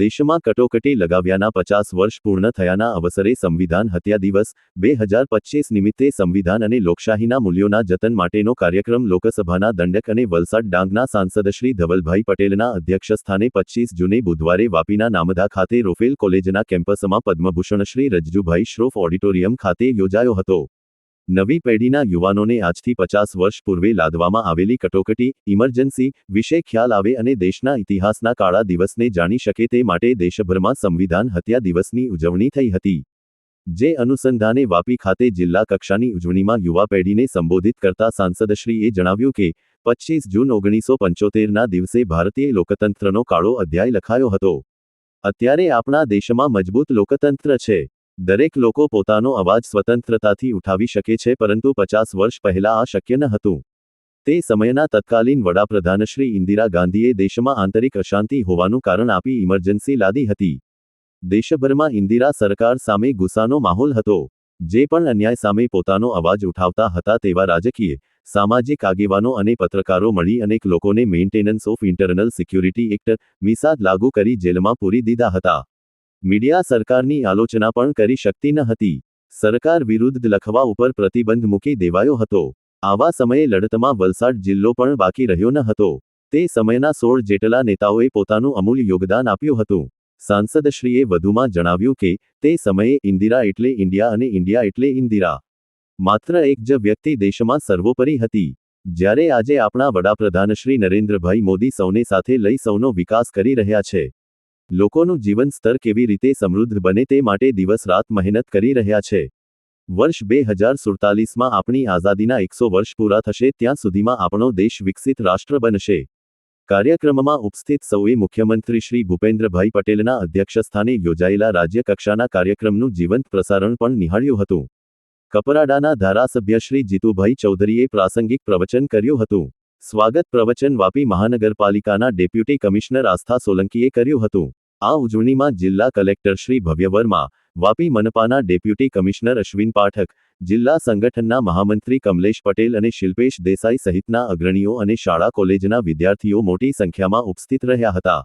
દેશમાં કટોકટી લગાવ્યાના પચાસ વર્ષ પૂર્ણ થયાના અવસરે સંવિધાન હત્યા દિવસ, બે હજાર પચીસ નિમિત્તે સંવિધાન અને લોકશાહીના મૂલ્યોના જતન માટેનો કાર્યક્રમ લોકસભાના દંડક અને વલસાડ ડાંગના સાંસદ શ્રી ધવલભાઈ પટેલના અધ્યક્ષસ્થાને પચીસ જૂને બુધવારે વાપીના નામદા ખાતે રોફેલ કોલેજના કેમ્પસમાં પદ્મભૂષણ શ્રી રજજુભાઈ શ્રોફ ઓડિટોરિયમ ખાતે યોજાયો હતો. નવી પેઢીના યુવાનોને આજથી પચાસ વર્ષ પૂર્વે લાદવામાં આવેલી કટોકટી, ઇમરજન્સી વિશે ખ્યાલ આવે અને દેશના ઇતિહાસના કાળા દિવસને જાણી શકે તે માટે દેશભરમાં સંવિધાન હત્યા દિવસની ઉજવણી થઈ હતી. જે અનુસંધાને વાપી ખાતે જિલ્લા કક્ષાની ઉજવણીમાં યુવા પેઢીને સંબોધિત કરતા સાંસદશ્રીએ જણાવ્યું કે પચીસ જૂન ઓગણીસો પંચોતેરના દિવસે ભારતીય લોકતંત્રનો કાળો અધ્યાય લખાયો હતો. અત્યારે આપણા દેશમાં મજબૂત લોકતંત્ર છે. દરેક લોકો પોતાનો અવાજ સ્વતંત્રતાથી ઉઠાવી શકે છે, પરંતુ પચાસ વર્ષ પહેલા આ શક્ય ન હતું. તે સમયના તત્કાલીન વડાપ્રધાન શ્રી ઇન્દિરા ગાંધીએ દેશમાં આંતરિક અશાંતિ હોવાનું કારણ આપી ઇમરજન્સી લાદી હતી. દેશભરમાં ઇન્દિરા સરકાર સામે ગુસ્સાનો માહોલ હતો. જે પણ અન્યાય સામે પોતાનો અવાજ ઉઠાવતા હતા તેવા રાજકીય, સામાજિક આગેવાનો અને પત્રકારો મળી અનેક લોકોને maintenance of internal security act મિસાદ લાગુ કરી જેલમાં પૂરી દીધા હતા. મીડિયા સરકારની આલોચના પણ કરી શકતી ન હતી. સરકાર વિરુદ્ધ લખવા ઉપર પ્રતિબંધ મૂકી દેવાયો હતો. આવા સમયે લડતમાં વલસાડ જિલ્લો પણ બાકી રહ્યો ન હતો. તે સમયના સોળ જેટલા નેતાઓએ પોતાનું અમૂલ્ય યોગદાન આપ્યું હતું. સાંસદશ્રીએ વધુમાં જણાવ્યું કે, તે સમયે ઇન્દિરા એટલે ઇન્ડિયા અને ઇન્ડિયા એટલે ઇન્દિરા. માત્ર એક જ વ્યક્તિ દેશમાં સર્વોપરી હતી. જ્યારે આજે આપણા વડાપ્રધાન શ્રી નરેન્દ્રભાઈ મોદી સૌને સાથે લઈ સૌનો વિકાસ કરી રહ્યા છે. લોકોનું જીવન સ્તર કેવી રીતે સમૃદ્ધ બને તે માટે દિવસ રાત મહેનત કરી રહ્યા છે. વર્ષ બે હજાર સુડતાલીસમાં આપણી આઝાદીના એકસો વર્ષ પૂરા થશે ત્યાં સુધીમાં આપણો દેશ વિકસિત રાષ્ટ્ર બનશે. કાર્યક્રમમાં ઉપસ્થિત સૌએ મુખ્યમંત્રી શ્રી ભૂપેન્દ્રભાઈ પટેલના અધ્યક્ષસ્થાને યોજાયેલા રાજ્ય કક્ષાના કાર્યક્રમનું જીવંત પ્રસારણ પણ નિહાળ્યું હતું. કપરાડાના ધારાસભ્ય શ્રી જીતુભાઈ ચૌધરીએ પ્રાસંગિક પ્રવચન કર્યું હતું. સ્વાગત પ્રવચન વાપી મહાનગરપાલિકાના ડેપ્યુટી કમિશનર આસ્થા સોલંકીએ કર્યું હતું. આ ઉજવણીમાં જિલ્લા કલેક્ટર શ્રી ભવ્ય વર્મા વાપી મનપાના ડેપ્યુટી કમિશનર અશ્વિન પાઠક, જિલ્લા સંગઠનના મહામંત્રી કમલેશ પટેલ અને શિલ્પેશ દેસાઈ સહિતના અગ્રણીઓ અને શાળા કોલેજના વિદ્યાર્થીઓ મોટી સંખ્યામાં ઉપસ્થિત રહ્યા હતા.